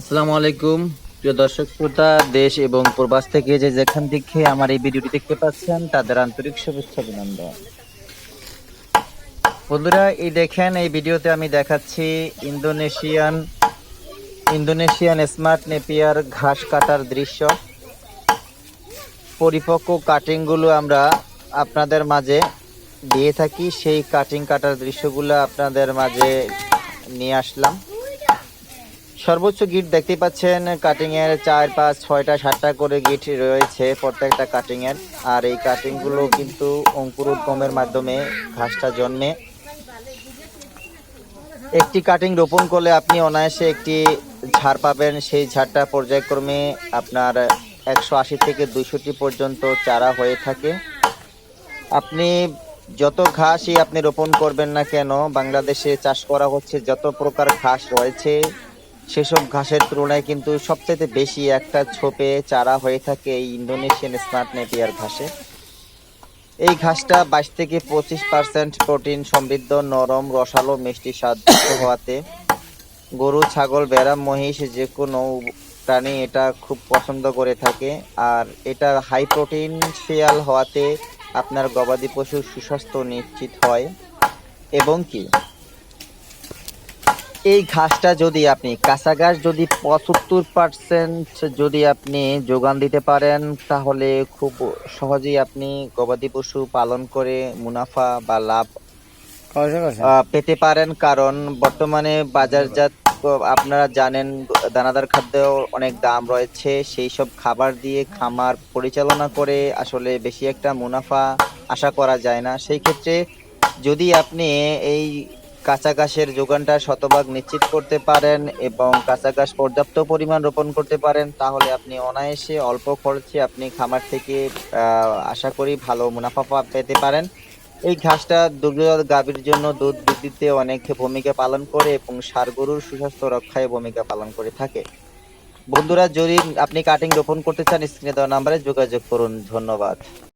আসসালামু আলাইকুম। প্রিয় দর্শক শ্রোতা, দেশ এবং প্রবাস থেকে যে যেখান থেকে আমার এই ভিডিওটি দেখতে পাচ্ছেন, তাদের আন্তরিক শুভেচ্ছা অভিনন্দন। বন্ধুরা, এই দেখেন, এই ভিডিওতে আমি দেখাচ্ছি ইন্দোনেশিয়ান ইন্দোনেশিয়ান স্মার্ট নেপিয়ার ঘাস কাটার দৃশ্য। পরিপক্ক কাটিংগুলো আমরা আপনাদের মাঝে দিয়ে থাকি। সেই কাটিং কাটার দৃশ্যগুলো আপনাদের মাঝে নিয়ে আসলাম। সর্বোচ্চ গিট দেখতে পাচ্ছেন কাটিং এর চার পাঁচ, ছয়টা, সাতটা করে গিট রয়েছে প্রত্যেকটা কাটিং এর। আর এই কাটিংগুলো কিন্তু অঙ্কুরোদ্গমের মাধ্যমে ঘাসটা জন্মে। একটি কাটিং রোপণ করলে আপনি অনায়াসে একটি ঝাড় পাবেন। সেই ঝাড়টা পর্যায়ক্রমে আপনার একশো আশি থেকে দুশোটি পর্যন্ত চারা হয়ে থাকে। আপনি যত ঘাসই আপনি রোপণ করবেন না কেন, বাংলাদেশে চাষ করা হচ্ছে যত প্রকার ঘাস রয়েছে সেসব ঘাসের তুলনায় কিন্তু সবচেয়ে বেশি একটা ছোপে চারা হয়ে থাকে এই ইন্দোনেশিয়ান স্মার্ট নেপিয়ার ঘাসে। এই ঘাসটা বাইশ থেকে পঁচিশ পার্সেন্ট প্রোটিন সমৃদ্ধ, নরম, রসালো, মিষ্টি স্বাদ হওয়াতে গরু, ছাগল, ভেড়া, মহিষ যে কোনো প্রাণী এটা খুব পছন্দ করে থাকে। আর এটা হাই প্রোটিন শিয়াল হওয়াতে আপনার গবাদি পশুর সুস্বাস্থ্য নিশ্চিত হয়। এবং কি? এই ঘাসটা যদি আপনি কাঁচা ঘাস যদি পঁচাত্তর পার্সেন্ট যদি আপনি যোগান দিতে পারেন তাহলে খুব সহজেই আপনি গবাদি পশু পালন করে মুনাফা বা লাভ পেতে পারেন। কারণ বর্তমানে বাজারজাত আপনারা জানেন দানাদার খাদ্য অনেক দাম রয়েছে। সেই সব খাবার দিয়ে খামার পরিচালনা করে আসলে বেশি একটা মুনাফা আশা করা যায় না। সেই ক্ষেত্রে যদি আপনি এই কাঁচা ঘাসের যোগানটা শতভাগ নিশ্চিত করতে পারেন এবং কাঁচা ঘাস পর্যাপ্ত পরিমাণ রোপণ করতে পারেন, তাহলে আপনি অনায়াসে অল্প খরচে আপনি খামার থেকে আশা করি ভালো মুনাফা পেতে পারেন। এই ঘাসটা দুগ্ধজাত গাভীর জন্য দুধ বৃদ্ধিতে অনেক ভূমিকা পালন করে এবং ষাঁড় গরুর সুস্বাস্থ্য রক্ষায় ভূমিকা পালন করে থাকে। বন্ধুরা, যদি আপনি কাটিং রোপণ করতে চান স্ক্রিনে দেওয়া নাম্বারে যোগাযোগ করুন। ধন্যবাদ।